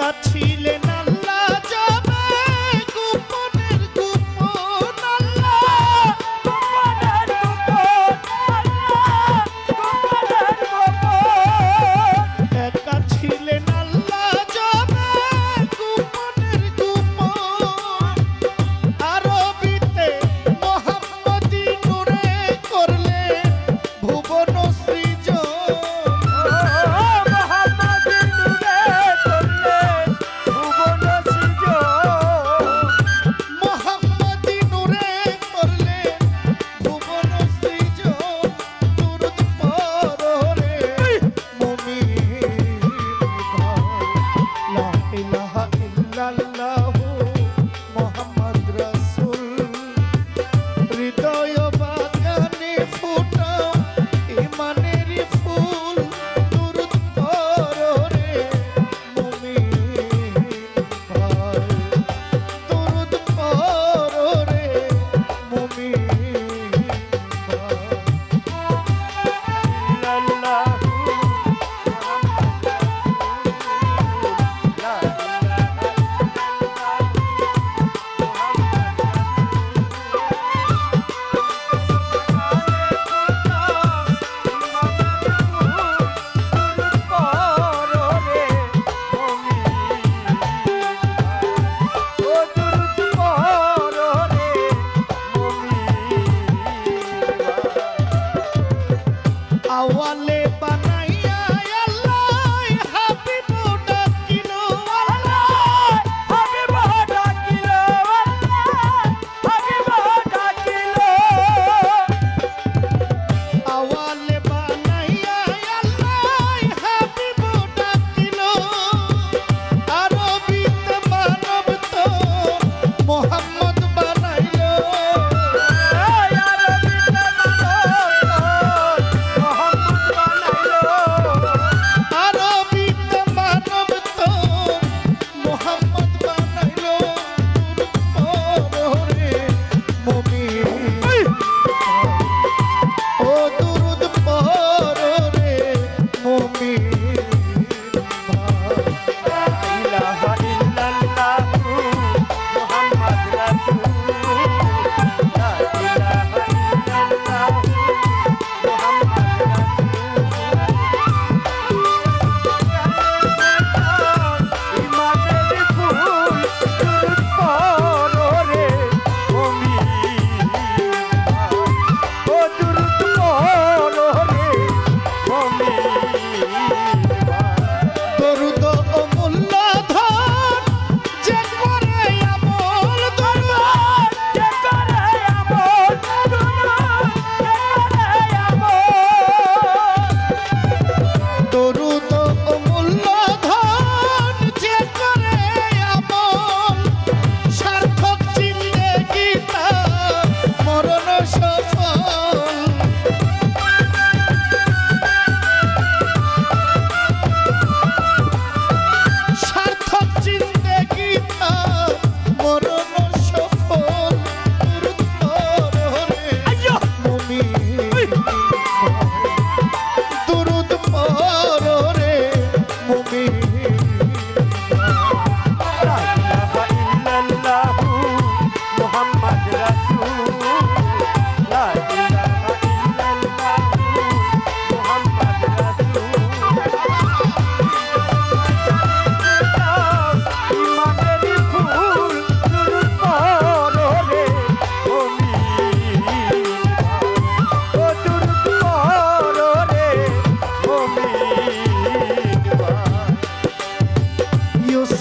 got tea.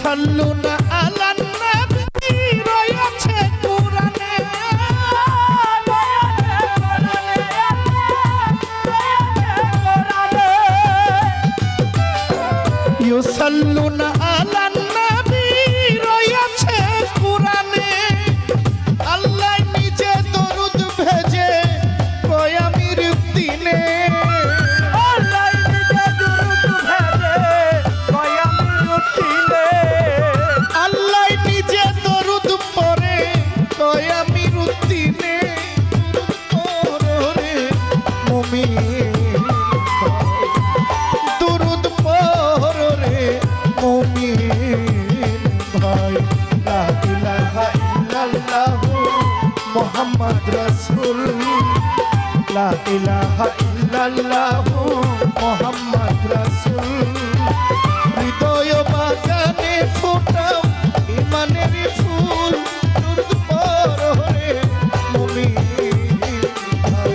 সাল্লুনা আলান নবী রয়েছে কোরআনে। ইউসাল্লুনা আলান মুহাম্মদ রাসূল লা ইলাহা ইল্লাল্লাহু মুহাম্মদ রাসূল। হৃদয় বাগানে ফোটাও ইমানের ফুল দুরুদ পড়ে মুমিন। ভাই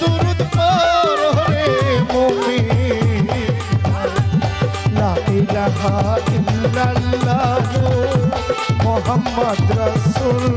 দুরুদ পড়ে মুমিন। ভাই লা ইলাহা ইল্লাল্লাহু মুহাম্মদ রাসূল।